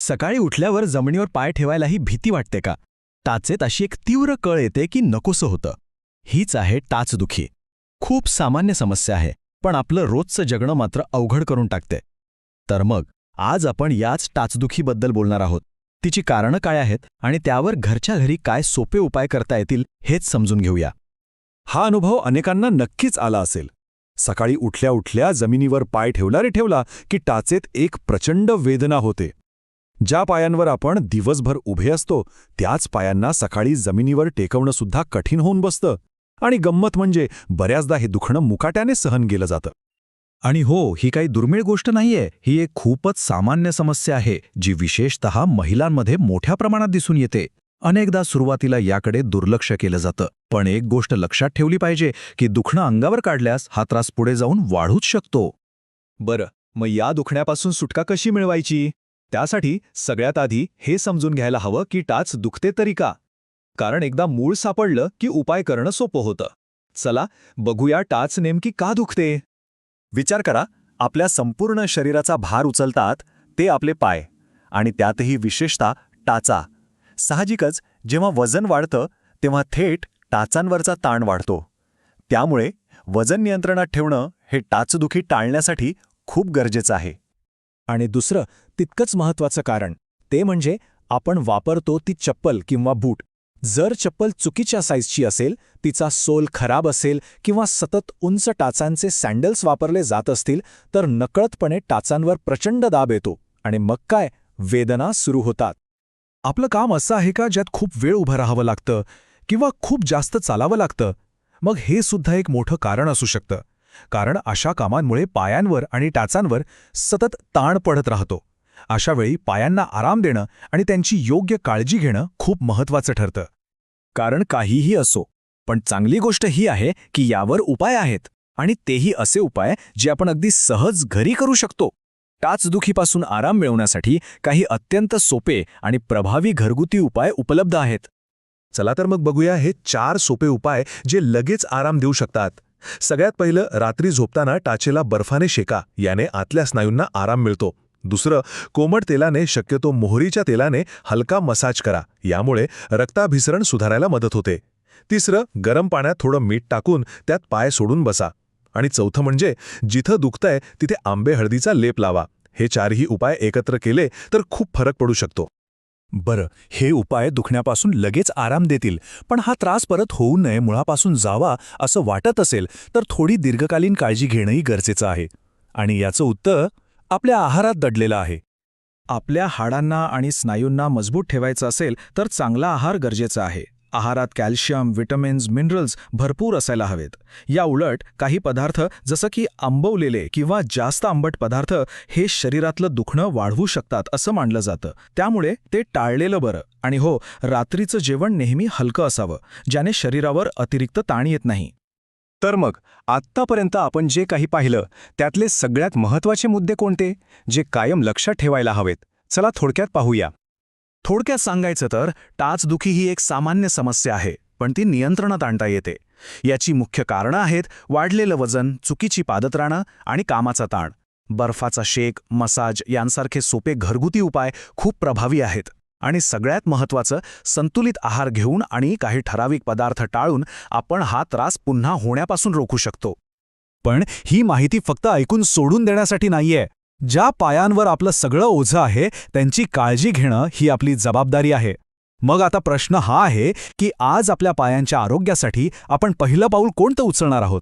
सकाळी उठल्यावर जमिनीवर पाय ठेवायलाही भीती वाटते का? टाचेत अशी एक तीव्र कळ येते की नकोसं होतं. हीच आहे टाचदुखी खूप सामान्य समस्या आहे पण आपलं रोजचं जगणं मात्र अवघड करून टाकते. तर मग आज आपण याच टाचदुखीबद्दल बोलणार आहोत. तिची कारणं काय आहेत आणि त्यावर घरच्या घरी काय सोपे उपाय करता येतील हेच समजून घेऊया. हा अनुभव अनेकांना नक्कीच आला असेल. सकाळी उठल्या उठल्या जमिनीवर पाय ठेवला रे ठेवला की टाचेत एक प्रचंड वेदना होते. ज्या पायांवर आपण दिवसभर उभे असतो त्याच पायांना सकाळी जमिनीवर टेकवणं सुद्धा कठीण होऊन बसतं. आणि गंमत म्हणजे बऱ्याचदा हे दुखणं मुकाट्याने सहन केलं जातं. आणि हो ही काही दुर्मिळ गोष्ट नाहीये. ही एक खूपच सामान्य समस्या आहे जी विशेषतः महिलांमध्ये मोठ्या प्रमाणात दिसून येते. अनेकदा सुरुवातीला याकडे दुर्लक्ष केलं जातं. पण एक गोष्ट लक्षात ठेवली पाहिजे की दुखणं अंगावर काढल्यास हा त्रास पुढे जाऊन वाढूच शकतो. बरं मग या दुखण्यापासून सुटका कशी मिळवायची? त्यासाठी सगळ्यात आधी हे समजून घ्यायला हवं की टाच दुखते तरी का. कारण एकदा मूळ सापडलं की उपाय करणं सोपं होतं. चला बघूया टाच नेमकी का दुखते. विचार करा आपल्या संपूर्ण शरीराचा भार उचलतात ते आपले पाय. आणि त्यातही विशेषतः टाचा. साहजिकच जेव्हा वजन वाढतं तेव्हा थेट टाचांवरचा ताण वाढतो. त्यामुळे वजन नियंत्रणात ठेवणं हे टाचदुखी टाळण्यासाठी खूप गरजेचं आहे. आणि दुसरं तितकंच महत्वाचं कारण ते म्हणजे आपण वापरतो ती चप्पल किंवा बूट. जर चप्पल चुकीच्या साईजची असेल तिचा सोल खराब असेल किंवा सतत उंच टाचांचे सँडल्स वापरले जात असतील तर नकळतपणे टाचांवर प्रचंड दाब येतो आणि मग काय? वेदना सुरू होतात. आपलं काम असं आहे का ज्यात खूप वेळ उभं राहावं लागतं किंवा खूप जास्त चालावं लागतं? मग हे सुद्धा एक मोठं कारण असू शकतं. कारण अशा कामांमुळे पायांवर आणि टाचांवर सतत ताण पडत राहतो. अशावेळी पायांना आराम देणं आणि त्यांची योग्य काळजी घेणं खूप महत्वाचं ठरतं. कारण काहीही असो पण चांगली गोष्ट ही आहे की यावर उपाय आहेत आणि तेही असे उपाय जे आपण अगदी सहज घरी करू शकतो. टाचदुखीपासून आराम मिळवण्यासाठी काही अत्यंत सोपे आणि प्रभावी घरगुती उपाय उपलब्ध आहेत. चला तर मग बघूया हे चार सोपे उपाय जे लगेच आराम देऊ शकतात. सगळ्यात पहिलं रात्री झोपताना टाचेला बर्फाने शेका याने आतल्या स्नायूंना आराम मिळतो. दुसरं कोमट तेलाने शक्यतो मोहरीच्या तेलाने हलका मसाज करा यामुळे रक्ताभिसरण सुधारायला मदत होते. तिसरं गरम पाण्यात थोडं मीठ टाकून त्यात पाय सोडून बसा. आणि चौथं म्हणजे जिथं दुखतंय तिथे आंबे हळदीचा लेप लावा. हे चारही उपाय एकत्र केले तर खूप फरक पडू शकतो. बरं हे उपाय दुखण्यापासून लगेच आराम देतील पण हा त्रास परत होऊ नये मुळापासून जावा असं वाटत असेल तर थोडी दीर्घकालीन काळजी घेणंही गरजेचं आहे. आणि याचं उत्तर आपल्या आहारात दडलेलं आहे. आपल्या हाडांना आणि स्नायूंना मजबूत ठेवायचं असेल तर चांगला आहार गरजेचा आहे. आहारात कॅल्शियम विटमिन्स मिनरल्स भरपूर असायला हवेत. या उलट काही पदार्थ जसं की आंबवलेले किंवा जास्त आंबट पदार्थ हे शरीरातलं दुखणं वाढवू शकतात असं मानलं जातं. त्यामुळे ते टाळलेलं बरं. आणि हो रात्रीचं जेवण नेहमी हलकं असावं ज्याने शरीरावर अतिरिक्त ताण येत नाही. तर मग आत्तापर्यंत आपण जे काही पाहिलं त्यातले सगळ्यात महत्त्वाचे मुद्दे कोणते? जे कायम लक्षात ठेवायला हवेत. चला थोडक्यात पाहूया. थोडक्यात सांगायचं तर टाचदुखी ही एक सामान्य समस्या आहे पण ती नियंत्रणात आणता येते. याची मुख्य कारणं आहेत वाढलेलं वजन चुकीची पादत्राणं आणि कामाचा ताण. बर्फाचा शेक मसाज यांसारखे सोपे घरगुती उपाय खूप प्रभावी आहेत आणि सगळ्यात महत्त्वाचं संतुलित आहार घेऊन आणि काही ठराविक पदार्थ टाळून आपण हा त्रास पुन्हा होण्यापासून रोखू शकतो. पण ही माहिती फक्त ऐकून सोडून देण्यासाठी नाहीये. ज्या पायांवर आपलं सगळं ओझं आहे त्यांची काळजी घेणं ही आपली जबाबदारी आहे. मग आता प्रश्न हा आहे की आज आपल्या पायांच्या आरोग्यासाठी आपण पहिलं पाऊल कोणतं उचलणार आहोत?